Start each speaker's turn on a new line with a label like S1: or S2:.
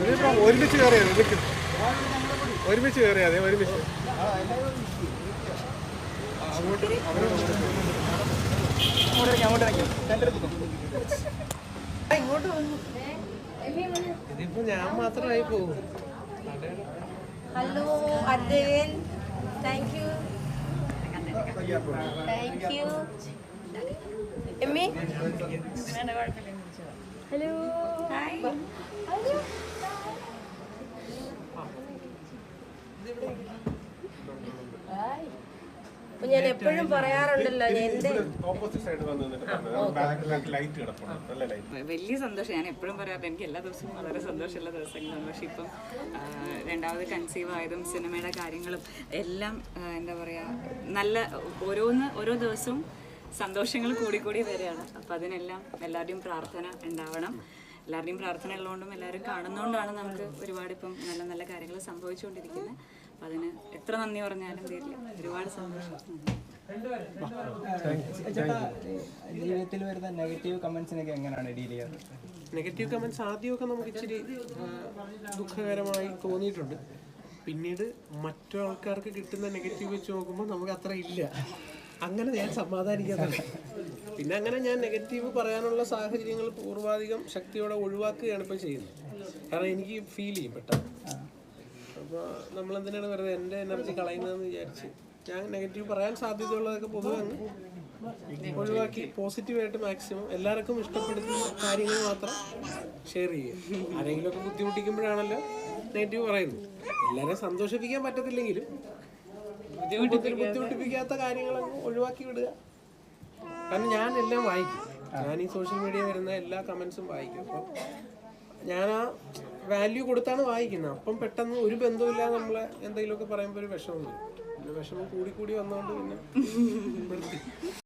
S1: ഇതിപ്പോ ഒരുമിച്ച് കയറിയ അതെ ഒരുമിച്ച് അങ്ങോട്ട് ഒരുമിച്ച് ഇതിപ്പോ ഞാൻ മാത്രമായി പോകും
S2: ഹലോ അദ്ദേഹം thank you thank you Emmy hello hi അപ്പൊ ഞാൻ എപ്പോഴും പറയാറുണ്ടല്ലോ എന്റെ
S3: വലിയ സന്തോഷം. ഞാൻ എപ്പോഴും പറയാറുണ്ട് എനിക്ക് എല്ലാ ദിവസവും വളരെ സന്തോഷമുള്ള ദിവസങ്ങളാണ്. പക്ഷെ ഇപ്പം രണ്ടാമത് കൺസീവ് ആയതും സിനിമയുടെ കാര്യങ്ങളും എല്ലാം എന്താ പറയാ നല്ല ഓരോന്ന് ഓരോ ദിവസവും സന്തോഷങ്ങൾ കൂടിക്കൂടി വരികയാണ്. അപ്പം അതിനെല്ലാം എല്ലാവരുടെയും പ്രാർത്ഥന ഉണ്ടാവണം. എല്ലാവരുടെയും പ്രാർത്ഥന ഉള്ളതുകൊണ്ടും എല്ലാവരും കാണുന്നതുകൊണ്ടാണ് നമുക്ക് ഒരുപാട് ഇപ്പം നല്ല നല്ല കാര്യങ്ങൾ സംഭവിച്ചുകൊണ്ടിരിക്കുന്നത്. അപ്പം അതിന് എത്ര നന്ദി പറഞ്ഞാലും തീരില്ല. ഒരുപാട് സന്തോഷം.
S4: ജീവിതത്തിൽ വരുന്ന നെഗറ്റീവ് കമന്റ്സിനൊക്കെ എങ്ങനെയാണ് ഡീൽ ചെയ്യാറ്?
S5: നെഗറ്റീവ് കമന്റ്സ് ആദ്യമൊക്കെ നമുക്ക് ഇച്ചിരി ദുഃഖകരമായി തോന്നിയിട്ടുണ്ട്. പിന്നീട് മറ്റു ആൾക്കാർക്ക് കിട്ടുന്ന നെഗറ്റീവ് വെച്ച് നോക്കുമ്പോൾ നമുക്ക് അത്ര ഇല്ല. അങ്ങനെ ഞാൻ സമാധാനിക്കാറില്ല. പിന്നെ അങ്ങനെ ഞാൻ നെഗറ്റീവ് പറയാനുള്ള സാഹചര്യങ്ങൾ പൂർവാധികം ശക്തിയോടെ ഒഴിവാക്കുകയാണ് ഇപ്പോൾ ചെയ്യുന്നത്. കാരണം എനിക്ക് ഫീൽ ചെയ്യും പെട്ടെന്ന്. അപ്പോൾ നമ്മളെന്തിനാണ് പറയുന്നത് എന്റെ എനർജി കളയുന്നതെന്ന് വിചാരിച്ച് ഞാൻ നെഗറ്റീവ് പറയാൻ സാധ്യതയുള്ളതൊക്കെ പൊതുവെ ഒഴിവാക്കി പോസിറ്റീവായിട്ട് മാക്സിമം എല്ലാവർക്കും ഇഷ്ടപ്പെടുന്ന കാര്യങ്ങൾ മാത്രം ഷെയർ ചെയ്യുക. ആരെങ്കിലുമൊക്കെ ബുദ്ധിമുട്ടിക്കുമ്പോഴാണല്ലോ നെഗറ്റീവ് പറയുന്നത്. എല്ലാവരെയും സന്തോഷിപ്പിക്കാൻ പറ്റത്തില്ലെങ്കിലും ബുദ്ധിമുട്ടി ബുദ്ധിമുട്ടിപ്പിക്കാത്ത കാര്യങ്ങളൊക്കെ ഒഴിവാക്കി വിടുക. കാരണം ഞാൻ എല്ലാം വായിക്കും. ഞാൻ ഈ സോഷ്യൽ മീഡിയ വരുന്ന എല്ലാ കമൻസും വായിക്കും. അപ്പം ഞാൻ ആ വാല്യൂ കൊടുത്താണ് വായിക്കുന്നത്. അപ്പം പെട്ടെന്ന് ഒരു ബന്ധമില്ല നമ്മളെ എന്തെങ്കിലുമൊക്കെ പറയുമ്പോൾ ഒരു വിഷമം വിഷമം കൂടി കൂടി വന്നുകൊണ്ട് പിന്നെ